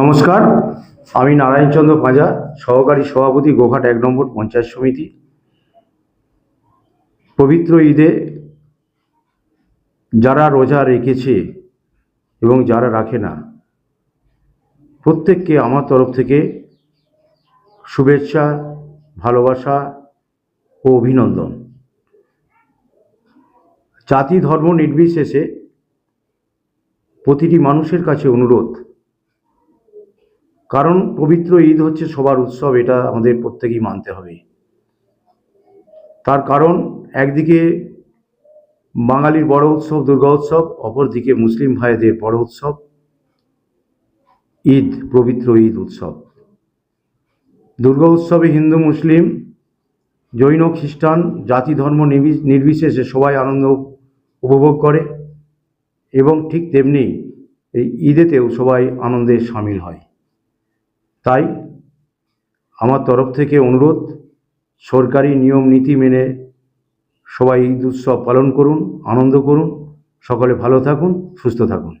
নমস্কার, আমি নারায়ণচন্দ্র পাঁজা সহকারী সভাপতি গোঘাট এক নম্বর পঞ্চায়েত সমিতি। পবিত্র ঈদে যারা রোজা রেখেছে এবং যারা রাখে না, প্রত্যেককে আমার তরফ থেকে শুভেচ্ছা, ভালোবাসা ও অভিনন্দন। জাতি ধর্ম নির্বিশেষে প্রতিটি মানুষের কাছে অনুরোধ। কারণ পবিত্র ঈদ হচ্ছে সবার উৎসব, এটা আমাদের প্রত্যেকেই মানতে হবে। তার কারণ, একদিকে বাঙালির বড় উৎসব, দুর্গা উৎসব, অপরদিকে মুসলিম ভাইদের বড় উৎসব, ঈদ, পবিত্র ঈদ উৎসব। দুর্গা উৎসবে হিন্দু, মুসলিম, জৈন, খ্রিস্টান, জাতি, ধর্ম নির্বি- নির্বিশেষে সবাই আনন্দ উপভোগ করে। এবং ঠিক তেমনি এই ঈদেতেও সবাই আনন্দে সামিল হয়। তাই আমার তরফ থেকে অনুরোধ, সরকারি নিয়ম, নীতি মেনে সবাই ঈদ উৎসব পালন করুন, আনন্দ করুন, সকলে ভালো থাকুন, সুস্থ থাকুন।